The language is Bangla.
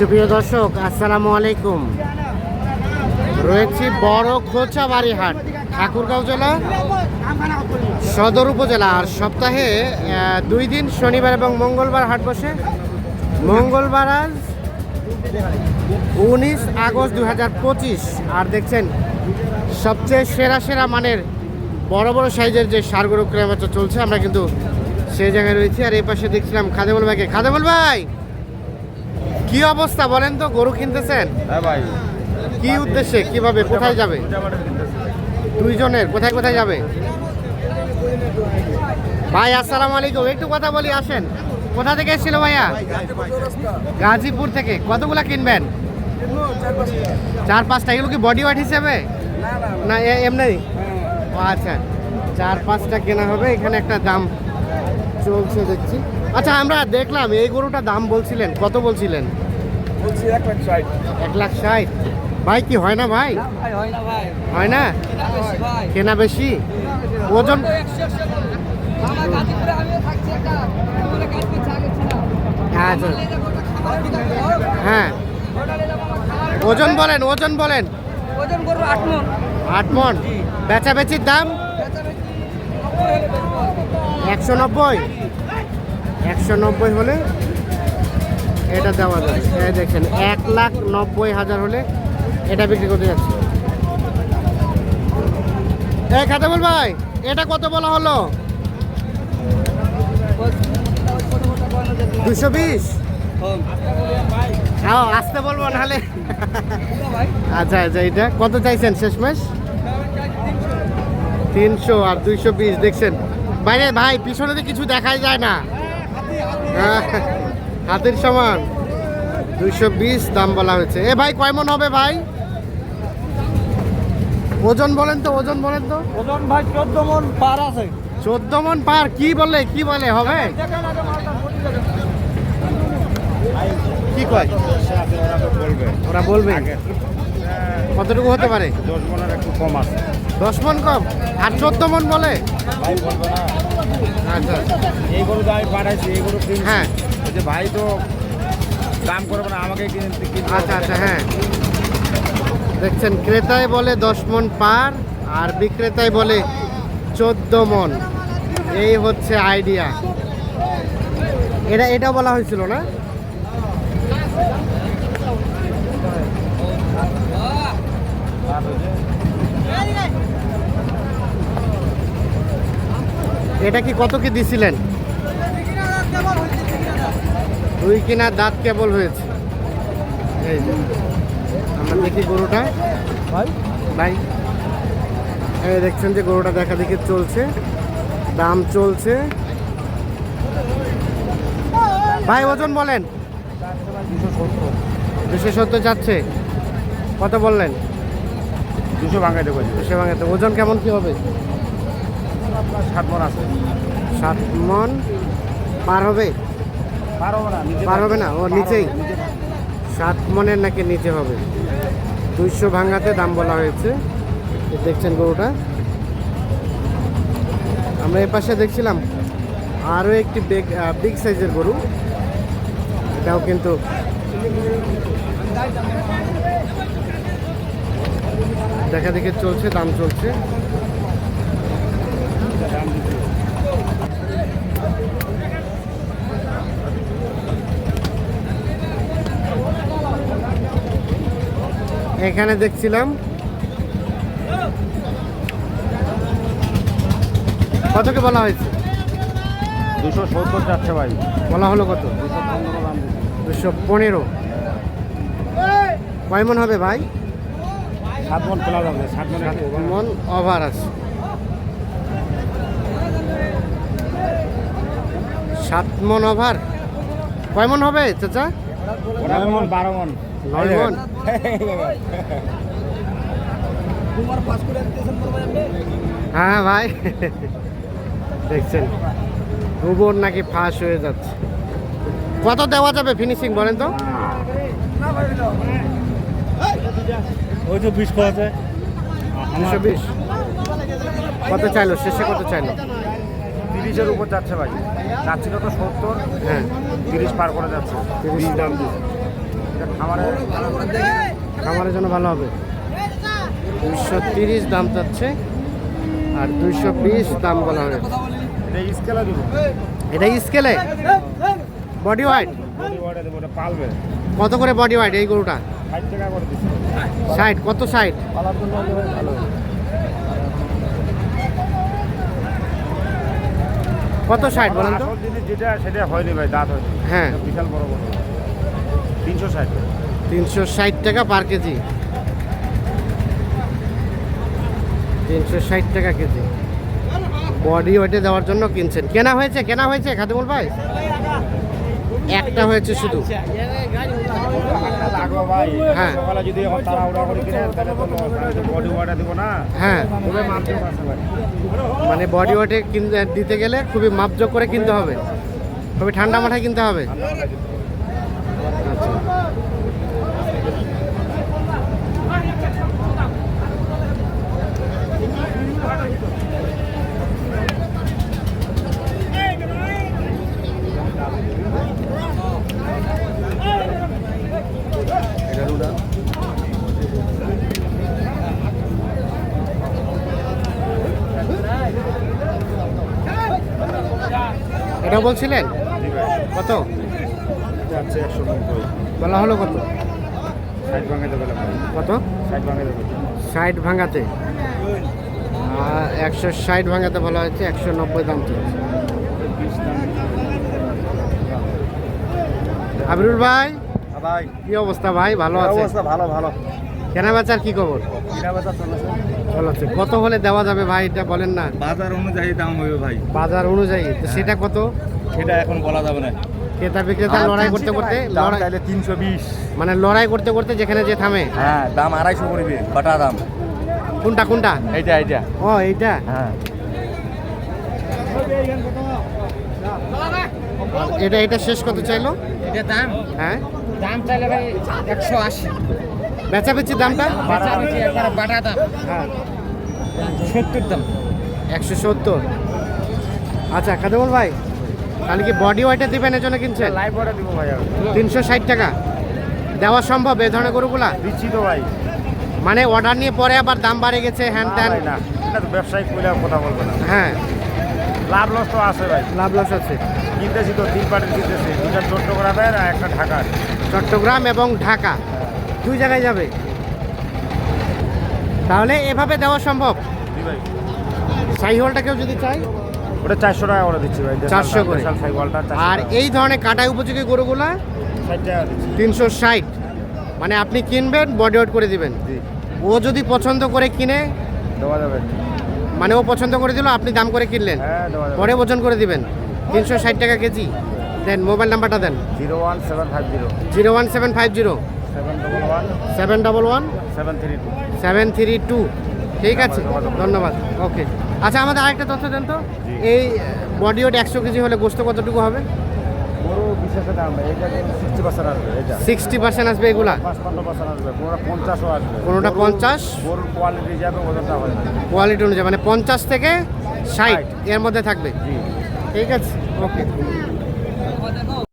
সুপ্রিয় দর্শক, আসসালামু আলাইকুম। রয়েছি বড় খোঁচাবাড়ি বাড়িহাট, ঠাকুরগাঁও জেলা, সদর উপজেলা। আর সপ্তাহে দুই দিন শনিবার এবং মঙ্গলবার হাট বসে। মঙ্গলবার আজ উনিশ আগস্ট দুই হাজার পঁচিশ। আর দেখছেন, সবচেয়ে সেরা সেরা মানের বড় বড় সাইজের যে সারগরু ক্রেমাচা চলছে, আমরা কিন্তু সেই জায়গায় রয়েছি। আর এই পাশে দেখছিলাম খাদেমুল ভাইকে। খাদেমুল ভাই! কি অবস্থা বলেন তো গরু কিনতেছেন? হ্যাঁ ভাই। কি উদ্দেশ্যে কীভাবে কোথায় যাবে? দুইজনের কোথায় কোথায় যাবে? ভাই আসসালামু আলাইকুম। একটু কথা বলি আসেন। কোথা থেকে এসেছিল ভাইয়া? গাজীপুর থেকে। কতগুলা কিনবেন? চার পাঁচটা এগুলো কি বডি ওয়েট হিসেবে? না এমনি? আচ্ছা। চার পাঁচটা কেনা হবে। এখানে একটা দাম চলছে দেখছি। আচ্ছা আমরা দেখলাম এই গরুটা দাম বলছিলেন কত বলছিলেন? বলছি এক লাখ ষাট। এক লাখ ষাট। ভাই কি হয় না ভাই? ভাই হয় না ভাই। হয় না? কিনা বেশি ওজন ছিল আচ্ছা। হ্যাঁ। ওজন বলেন ওজন বলেন। ওজন করব আট মন। আট মন। বেচা বেচির দাম। একশো নব্বই? একশো নব্বই হলে এটা দেওয়া যাবে। এই দেখেন, এক লাখ নব্বই হাজার হলে এটা বিক্রি করতে যাচ্ছে। এই খাতে বল ভাই, এটা কত বলা হলো? দুশো বিশ? হ্যাঁ আসতে বলব নাহলে। আচ্ছা আচ্ছা এটা কত চাইছেন শেষমেশ? তিনশো আর দুইশো বিশ, দেখছেন। বাইরে ভাই পিছনে তো কিছু দেখাই যায় না। হাতের সমান। দুইশো বিশ দাম বলা হয়েছে। এ ভাই কয় মন হবে ভাই? ওজন বলেন তো ওজন বলেন তো। ওজন ভাই চোদ্দ মন পার আছে। চোদ্দ মন পার কি বলে কি বলে হবে? কি কয়? ওরা বলবে। আগে কতটুকু হতে পারে? দশ মনের একটু কম আছে। দশ মন কম? আর চোদ্দ মন বলে? আচ্ছা। এই গরু তো আমি পাঠাইছি এই গরু হ্যাঁ। ভাই তো দাম করবে না আমাকে আচ্ছা আচ্ছা হ্যাঁ। দেখছেন ক্রেতায় বলে দশ মন পার আর বিক্রেতায় বলে চোদ্দ মন। এই হচ্ছে আইডিয়া। এটা এটা বলা হয়েছিল না? এটা কি কত কি দিছিলেন? দুই কিনা দাঁত কেবল হয়েছে। এই যে আমরা দেখি গরুটা। ভাই? ভাই এই দেখছেন যে গরুটা দেখা দেখি চলছে দাম চলছে। ভাই ওজন বলেন। দুশো সত্তর। দুশো সত্তর যাচ্ছে। কত বললেন? দুশো ভাঙাইতে পারি দুশো ভাঙাতে ওজন কেমন কি হবে? ষাট মন আছে। সাত মন পার হবে? পার হবে না ও নিচেই? সাত মনের নাকি নিচে হবে? দুইশো ভাঙাতে দাম বলা হয়েছে। দেখছেন গরুটা। আমরা এই পাশে দেখছিলাম আরও একটি বিগ বিগ সাইজের গরু। এটাও কিন্তু দেখা দেখে চলছে দাম চলছে। এখানে দেখছিলাম। কতকে বলা হয়েছে? দুশো সত্তর যাচ্ছে ভাই। বলা হলো কত? দুশো পনেরো দাম দুশো পনেরো। কয় মন হবে ভাই? সাত মন খোলা যাবে সাত মন। মন ওভার আছে। সাত মন ওভার? কয় মন হবে চাচা? নয় মন বারো মন। নয় মন? হ্যাঁ ভাই। দেখছেন গোবর নাকি ফাঁস হয়ে যাচ্ছে। কত দেওয়া যাবে ফিনিশিং বলেন তো? ওই তো বিশ আছে দুশো বিশ। কত চাইলো? শেষে কত চাইলো? তিরিশের উপর যাচ্ছে ভাই। যাচ্ছিল তো সত্তর। হ্যাঁ। তিরিশ পার করে যাচ্ছে। তিরিশ দাম খামারে খামারের জন্য ভালো হবে। দুইশো তিরিশ দাম চাচ্ছে আর দুইশো বিশ দাম বলা হবে এটা স্কেলে দিব। এটা স্কেলে বডি ওয়াইট কত করে বডি ওয়াইট এই গরুটা? ষাট কত ষাট? কত ষাট বলেন তো? যেটা সেটা হয়নি ভাই দাঁত হয়নি। হ্যাঁ। বিশাল বড় বড়। তিনশো ষাট তিনশো ষাট টাকা পার কেজি। তিনশো ষাট টাকা কেজি। বডি ওয়েটে দেওয়ার জন্য কিনছেন। কেনা হয়েছে? কেনা হয়েছে? খাদিমুল ভাই? একটা হয়েছে শুধু। হ্যাঁ। হ্যাঁ। মানে বডি ওয়াটে দিতে গেলে খুবই মাপজোক করে কিনতে হবে। খুবই ঠান্ডা মাথায় কিনতে হবে আচ্ছা এটা বলছিলেন? কত? বলা হলো কত? কত? ষাট ভাঙাতে। একশো ষাট ভাঙাতে বলা হয়েছে একশো নব্বই দাম চলছে। আবিরুল ভাই? ভাই। কি অবস্থা ভাই? ভালো আছে? অবস্থা ভালো ভালো। কেনা বেচার কি খবর? চলেছে। কত হলে দেওয়া যাবে ভাই? এটা বলেন না। বাজার অনুযায়ী দাম হবে ভাই। বাজার অনুযায়ী। তো সেটা কত? সেটা এখন বলা যাবে না। ক্রেতা বিক্রেতা লড়াই করতে করতে দাম তিনশো বিশ। মানে লড়াই করতে করতে যেখানে যে থামে। হ্যাঁ দাম আড়াইশো করবে বাটা দাম। কোনটা কোনটা? এইটা এইটা। ও এইটা? হ্যাঁ। এটা এটা শেষ কত চাইলো? এটা দাম। হ্যাঁ। দাম চাইলে ভাই একশো আশি। বেচা বেচি দামটা বাটা দাম। হ্যাঁ। সত্তর দাম। একশো সত্তর। আচ্ছা কাদেমুল ভাই তাহলে কি বডি ওয়েটে দিবেন এজন্য কিনছে লাইভ অর্ডার দিব ভাই তিনশো ষাট টাকা। দেওয়া সম্ভব এ ধরনের গরুগুলা? দিচ্ছি তো ভাই। মানে অর্ডার নিয়ে পরে আবার দাম বাড়ে গেছে হ্যান ত্যান। না। ব্যবসায়িক কইলে কথা বলব না। হ্যাঁ। লাভ লস তো আছে ভাই। লাভ লস আছে। কিনতেছি তো তিন পার্টির কিনতেছি। দুটা চট্টগ্রামের আর একটা ঢাকার। চট্টগ্রাম এবং ঢাকা। দুই জায়গায় যাবে। তাহলে এভাবে দেওয়া সম্ভব? সাইহলটা কেউ যদি চাই ওটা চারশো টাকা করে দিচ্ছি ভাই। 400 করে। আর এই ধরনের কাটাই উপযোগী গরুগুলা তিনশো ষাট। মানে আপনি কিনবেন বডি ওয়েট করে দিবেন। ও যদি পছন্দ করে কিনে দেওয়া যাবে। মানে ও পছন্দ করে দিল আপনি দাম করে কিনলেন। হ্যাঁ পরে ওজন করে দিবেন। তিনশো ষাট টাকা কেজি। দেন মোবাইল নাম্বারটা দেন। Zero one seven five zero. Zero one seven five zero. Seven double one? Seven three two. Seven three two. ঠিক আছে ধন্যবাদ। ওকে। আচ্ছা আমাদের আরেকটা তথ্য দেন তো। এই বডি ওয়েট একশো কেজি হলে গোস্ত কতটুকু হবে? সিক্সটি পার্সেন্ট আসবে এগুলা? কোনোটা পঞ্চাশ? কোয়ালিটি অনুযায়ী মানে পঞ্চাশ থেকে ষাট এর মধ্যে থাকবে? ঠিক আছে ওকে।